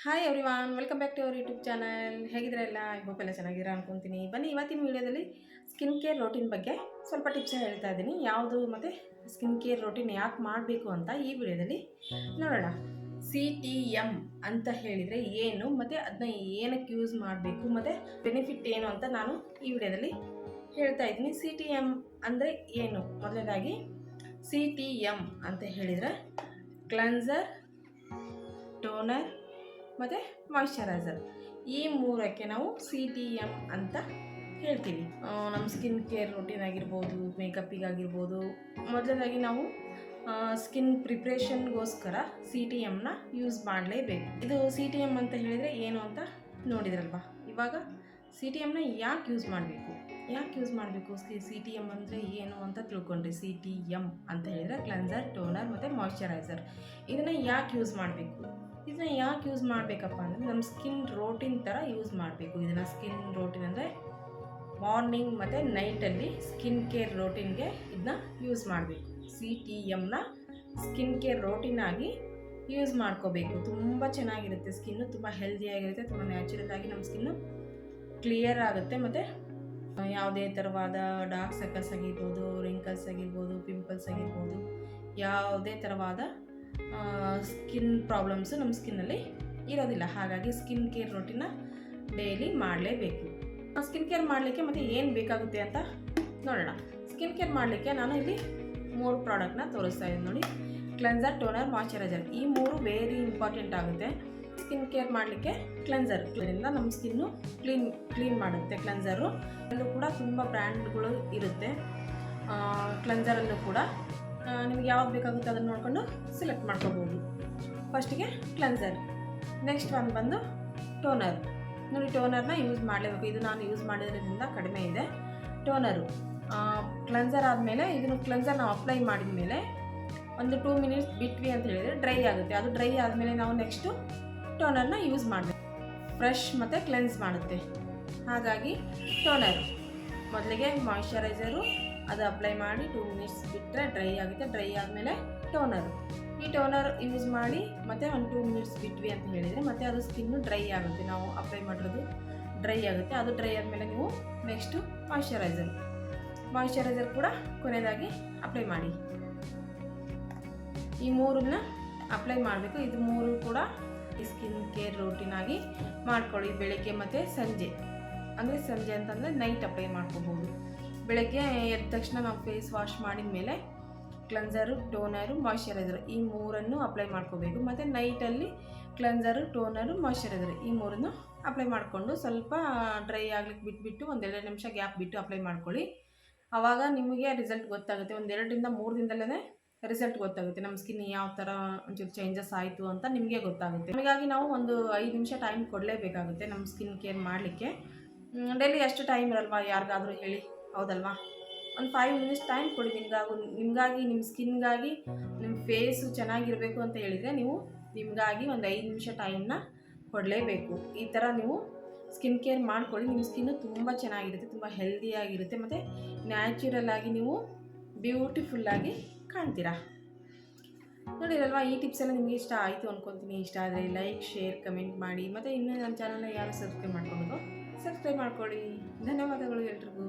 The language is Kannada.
Hi everyone welcome back to our YouTube channel ಹೇಗಿದ್ರಲ್ಲ I hope ಎಲ್ಲ ಚೆನ್ನಾಗಿರೋ ಅನ್ಕೊತೀನಿ. ಬನ್ನಿ, ಇವತ್ತಿನ ವೀಡಿಯೋದಲ್ಲಿ ಸ್ಕಿನ್ ಕೇರ್ ರೋಟೀನ್ ಬಗ್ಗೆ ಸ್ವಲ್ಪ ಟಿಪ್ಸ್ ಹೇಳ್ತಾ ಇದ್ದೀನಿ. ಯಾವುದು ಮತ್ತು ಸ್ಕಿನ್ ಕೇರ್ ರೋಟೀನ್ ಯಾಕೆ ಮಾಡಬೇಕು ಅಂತ ಈ ವಿಡಿಯೋದಲ್ಲಿ ನೋಡೋಣ. ಸಿ ಟಿ ಎಂ ಅಂತ ಹೇಳಿದರೆ ಏನು, ಮತ್ತು ಅದನ್ನ ಏನಕ್ಕೆ ಯೂಸ್ ಮಾಡಬೇಕು, ಮತ್ತು ಬೆನಿಫಿಟ್ ಏನು ಅಂತ ನಾನು ಈ ವಿಡಿಯೋದಲ್ಲಿ ಹೇಳ್ತಾ ಇದ್ದೀನಿ. ಸಿ ಟಿ ಎಂ ಅಂದರೆ ಏನು? ಮೊದಲನೇದಾಗಿ ಸಿ ಟಿ ಎಂ ಅಂತ ಹೇಳಿದರೆ ಕ್ಲನ್ಸರ್ ಟೋನರ್ ಮತ್ತು ಮಾಯಿಶ್ಚರೈಸರ್ ಈ ಮೂರಕ್ಕೆ ನಾವು ಸಿ ಟಿ ಎಂ ಅಂತ ಹೇಳ್ತೀವಿ. ನಮ್ಮ ಸ್ಕಿನ್ ಕೇರ್ ರುಟೀನ್ ಆಗಿರ್ಬೋದು ಮೇಕಪ್ಪಿಗಾಗಿರ್ಬೋದು ಮೊದಲನೇದಾಗಿ ನಾವು ಸ್ಕಿನ್ ಪ್ರಿಪ್ರೇಷನ್ಗೋಸ್ಕರ ಸಿ ಟಿ ಎಮ್ನ ಯೂಸ್ ಮಾಡಲೇಬೇಕು. ಇದು ಸಿ ಟಿ ಎಂ ಅಂತ ಹೇಳಿದರೆ ಏನು ಅಂತ ನೋಡಿದ್ರಲ್ವಾ? ಇವಾಗ ಸಿ ಟಿ ಎಮ್ನ ಯಾಕೆ ಯೂಸ್ ಮಾಡಬೇಕು? ಯಾಕೆ ಯೂಸ್ ಮಾಡಬೇಕು? ಸಿ ಟಿ ಎಂ ಅಂದರೆ ಏನು ಅಂತ ತಿಳ್ಕೊಂಡ್ರಿ. ಸಿ ಟಿ ಎಂ ಅಂತ ಹೇಳಿದರೆ ಕ್ಲೆನ್ಸರ್ ಟೋನರ್ ಮತ್ತು ಮಾಯಿಶ್ಚರೈಸರ್ ಇದನ್ನು ಯಾಕೆ ಯೂಸ್ ಮಾಡಬೇಕು? ಇದನ್ನ ಯಾಕೆ ಯೂಸ್ ಮಾಡಬೇಕಪ್ಪ ಅಂದರೆ ನಮ್ಮ ಸ್ಕಿನ್ ರೋಟಿನ್ ಥರ ಯೂಸ್ ಮಾಡಬೇಕು. ಇದನ್ನು ಸ್ಕಿನ್ ರೋಟಿನ್ ಅಂದರೆ ಮಾರ್ನಿಂಗ್ ಮತ್ತು ನೈಟಲ್ಲಿ ಸ್ಕಿನ್ ಕೇರ್ ರೋಟಿನ್ಗೆ ಇದನ್ನ ಯೂಸ್ ಮಾಡಬೇಕು. ಸಿ ಟಿ ಎಮ್ನ ಸ್ಕಿನ್ ಕೇರ್ ರೋಟಿನ್ ಆಗಿ ಯೂಸ್ ಮಾಡ್ಕೋಬೇಕು. ತುಂಬ ಚೆನ್ನಾಗಿರುತ್ತೆ ಸ್ಕಿನ್ನು ತುಂಬ ಹೆಲ್ದಿಯಾಗಿರುತ್ತೆ ತುಂಬ ನ್ಯಾಚುರಲ್ ಆಗಿ ನಮ್ಮ ಸ್ಕಿನ್ನು ಕ್ಲಿಯರ್ ಆಗುತ್ತೆ ಮತ್ತು ಯಾವುದೇ ಥರವಾದ ಡಾರ್ಕ್ ಸರ್ಕಲ್ಸ್ ಆಗಿರ್ಬೋದು ರಿಂಕಲ್ಸ್ ಆಗಿರ್ಬೋದು ಪಿಂಪಲ್ಸ್ ಆಗಿರ್ಬೋದು, ಯಾವುದೇ ಥರವಾದ ಸ್ಕಿನ್ ಪ್ರಾಬ್ಲಮ್ಸು ನಮ್ಮ ಸ್ಕಿನ್ನಲ್ಲಿ ಇರೋದಿಲ್ಲ. ಹಾಗಾಗಿ ಸ್ಕಿನ್ ಕೇರ್ ರೊಟೀನ ಡೈಲಿ ಮಾಡಲೇಬೇಕು. ಸ್ಕಿನ್ ಕೇರ್ ಮಾಡಲಿಕ್ಕೆ ಮತ್ತು ಏನು ಬೇಕಾಗುತ್ತೆ ಅಂತ ನೋಡೋಣ. ಸ್ಕಿನ್ ಕೇರ್ ಮಾಡಲಿಕ್ಕೆ ನಾನು ಇಲ್ಲಿ ಮೂರು ಪ್ರಾಡಕ್ಟ್ನ ತೋರಿಸ್ತಾ ಇದ್ದೀನಿ ನೋಡಿ. ಕ್ಲೆನ್ಸರ್ ಟೋನರ್ ಮಾಯ್ಚರೈಸರ್ ಈ ಮೂರು ವೆರಿ ಇಂಪಾರ್ಟೆಂಟ್ ಆಗುತ್ತೆ. ಸ್ಕಿನ್ ಕೇರ್ ಮಾಡಲಿಕ್ಕೆ ಕ್ಲೆನ್ಸರ್ ಇದರಿಂದ ನಮ್ಮ ಸ್ಕಿನ್ನು ಕ್ಲೀನ್ ಕ್ಲೀನ್ ಮಾಡುತ್ತೆ ಕ್ಲೆನ್ಸರು ಅಲ್ಲೂ ಕೂಡ ತುಂಬ ಬ್ರ್ಯಾಂಡ್ಗಳು ಇರುತ್ತೆ. ಕ್ಲೆನ್ಸರಲ್ಲೂ ಕೂಡ ನಿಮ್ಗೆ ಯಾವ್ದು ಬೇಕಾಗುತ್ತೆ ಅದನ್ನು ನೋಡಿಕೊಂಡು ಸೆಲೆಕ್ಟ್ ಮಾಡ್ಕೋಬೋದು. ಫಸ್ಟಿಗೆ ಕ್ಲೆನ್ಸರ್ ನೆಕ್ಸ್ಟ್ ಒಂದು ಬಂದು ಟೋನರ್ ನೋಡಿ ಟೋನರ್ನ ಯೂಸ್ ಮಾಡಲೇಬೇಕು. ಇದು ನಾನು ಯೂಸ್ ಮಾಡಿದ್ರಿಂದ ಕಡಿಮೆ ಇದೆ. ಟೋನರು ಕ್ಲೆನ್ಸರ್ ಆದಮೇಲೆ ಇದನ್ನು ಕ್ಲೆನ್ಸರ್ ನಾವು ಅಪ್ಲೈ ಮಾಡಿದ ಮೇಲೆ ಒಂದು ಟೂ ಮಿನಿಟ್ಸ್ ಬಿಟ್ವಿ ಅಂತ ಹೇಳಿದರೆ ಡ್ರೈ ಆಗುತ್ತೆ. ಅದು ಡ್ರೈ ಆದಮೇಲೆ ನಾವು ನೆಕ್ಸ್ಟು ಟೋನರ್ನ ಯೂಸ್ ಮಾಡಬೇಕು. ಫ್ರೆಶ್ ಮತ್ತು ಕ್ಲೆನ್ಸ್ ಮಾಡುತ್ತೆ. ಹಾಗಾಗಿ ಟೋನರ್ ಮೊದಲಿಗೆ ಮಾಯ್ಶ್ಚರೈಸರು ಅದು ಅಪ್ಲೈ ಮಾಡಿ ಟೂ ಮಿನಿಟ್ಸ್ ಬಿಟ್ಟರೆ ಡ್ರೈ ಆಗುತ್ತೆ. ಡ್ರೈ ಆದಮೇಲೆ ಟೋನರ್ ಈ ಟೋನರ್ ಯೂಸ್ ಮಾಡಿ ಮತ್ತೆ ಒಂದು ಟೂ ಮಿನಿಟ್ಸ್ ಬಿಟ್ವಿ ಅಂತ ಹೇಳಿದರೆ ಮತ್ತೆ ಅದು ಸ್ಕಿನ್ನು ಡ್ರೈ ಆಗುತ್ತೆ. ನಾವು ಅಪ್ಲೈ ಮಾಡಿರೋದು ಡ್ರೈ ಆಗುತ್ತೆ. ಅದು ಡ್ರೈ ಆದಮೇಲೆ ನೀವು ನೆಕ್ಸ್ಟು ಮಾಯ್ಶ್ಚರೈಸರ್ ಮಾಯ್ಶ್ಚರೈಸರ್ ಕೂಡ ಕೊನೆಯದಾಗಿ ಅಪ್ಲೈ ಮಾಡಿ. ಈ ಮೂರನ್ನ ಅಪ್ಲೈ ಮಾಡಬೇಕು. ಇದು ಮೂರು ಕೂಡ ಸ್ಕಿನ್ ಕೇರ್ ರೂಟೀನ್ ಆಗಿ ಮಾಡ್ಕೊಳ್ಳಿ. ಬೆಳಗ್ಗೆ ಮತ್ತು ಸಂಜೆ. ಅಂದರೆ ಸಂಜೆ ಅಂತಂದರೆ ನೈಟ್ ಅಪ್ಲೈ ಮಾಡ್ಕೋಬೋದು. ಬೆಳಗ್ಗೆ ಎದ್ದ ತಕ್ಷಣ ನಾವು ಫೇಸ್ ವಾಶ್ ಮಾಡಿದ ಮೇಲೆ ಕ್ಲೆನ್ಸರು ಟೋನರು ಮಾಯ್ಶ್ಚರೈಸರ್ ಈ ಮೂರನ್ನು ಅಪ್ಲೈ ಮಾಡ್ಕೋಬೇಕು. ಮತ್ತು ನೈಟಲ್ಲಿ ಕ್ಲೆನ್ಸರು ಟೋನರು ಮಾಯ್ಶ್ಚರೈಸರ್ ಈ ಮೂರನ್ನು ಅಪ್ಲೈ ಮಾಡಿಕೊಂಡು ಸ್ವಲ್ಪ ಡ್ರೈ ಆಗ್ಲಿಕ್ಕೆ ಬಿಟ್ಬಿಟ್ಟು ಒಂದೆರಡು ನಿಮಿಷ ಗ್ಯಾಪ್ ಬಿಟ್ಟು ಅಪ್ಲೈ ಮಾಡ್ಕೊಳ್ಳಿ. ಆವಾಗ ನಿಮಗೆ ರಿಸಲ್ಟ್ ಗೊತ್ತಾಗುತ್ತೆ. ಒಂದೆರಡರಿಂದ ಮೂರು ದಿನದಲ್ಲೇ ರಿಸಲ್ಟ್ ಗೊತ್ತಾಗುತ್ತೆ. ನಮ್ಮ ಸ್ಕಿನ್ ಯಾವ ಥರ ಒಂಚೂರು ಚೇಂಜಸ್ ಆಯಿತು ಅಂತ ನಿಮಗೆ ಗೊತ್ತಾಗುತ್ತೆ. ಹಾಗಾಗಿ ನಾವು ಒಂದು ಐದು ನಿಮಿಷ ಟೈಮ್ ಕೊಡಲೇಬೇಕಾಗುತ್ತೆ ನಮ್ಮ ಸ್ಕಿನ್ ಕೇರ್ ಮಾಡಲಿಕ್ಕೆ. ಡೈಲಿ ಎಷ್ಟು ಟೈಮ್ ಇರಲ್ವಾ? ಯಾರಿಗಾದರೂ ಹೇಳಿ. ಹೌದಲ್ವಾ? ಒಂದು ಫೈವ್ ಮಿನಿಟ್ಸ್ ಟೈಮ್ ಕೊಡಿ ನಿಮಗಾಗು, ನಿಮಗಾಗಿ ನಿಮ್ಮ ಸ್ಕಿನ್ಗಾಗಿ ನಿಮ್ಮ ಫೇಸು ಚೆನ್ನಾಗಿರಬೇಕು ಅಂತ ಹೇಳಿದರೆ ನೀವು ನಿಮಗಾಗಿ ಒಂದು ಐದು ನಿಮಿಷ ಟೈಮ್ನ ಕೊಡಲೇಬೇಕು. ಈ ಥರ ನೀವು ಸ್ಕಿನ್ ಕೇರ್ ಮಾಡ್ಕೊಳ್ಳಿ ನಿಮ್ಮ ಸ್ಕಿನ್ನು ತುಂಬ ಚೆನ್ನಾಗಿರುತ್ತೆ, ತುಂಬ ಹೆಲ್ದಿಯಾಗಿರುತ್ತೆ ಮತ್ತು ನ್ಯಾಚುರಲ್ ಆಗಿ ನೀವು ಬ್ಯೂಟಿಫುಲ್ಲಾಗಿ ಕಾಣ್ತೀರಾ. ನೋಡಿರಲ್ವಾ, ಈ ಟಿಪ್ಸ್ ಎಲ್ಲ ನಿಮಗೆ ಇಷ್ಟ ಆಯಿತು ಅಂದ್ಕೊಳ್ತೀನಿ ಇಷ್ಟ ಆದರೆ ಲೈಕ್ ಶೇರ್ ಕಮೆಂಟ್ ಮಾಡಿ. ಮತ್ತು ಇನ್ನೂ ನನ್ನ ಚಾನಲ್ನ ಯಾರು ಸಬ್ಸ್ಕ್ರೈಬ್ ಮಾಡ್ಕೊಬೇಕು ಸಬ್ಸ್ಕ್ರೈಬ್ ಮಾಡ್ಕೊಳ್ಳಿ ಧನ್ಯವಾದಗಳು ಎಲ್ರಿಗೂ.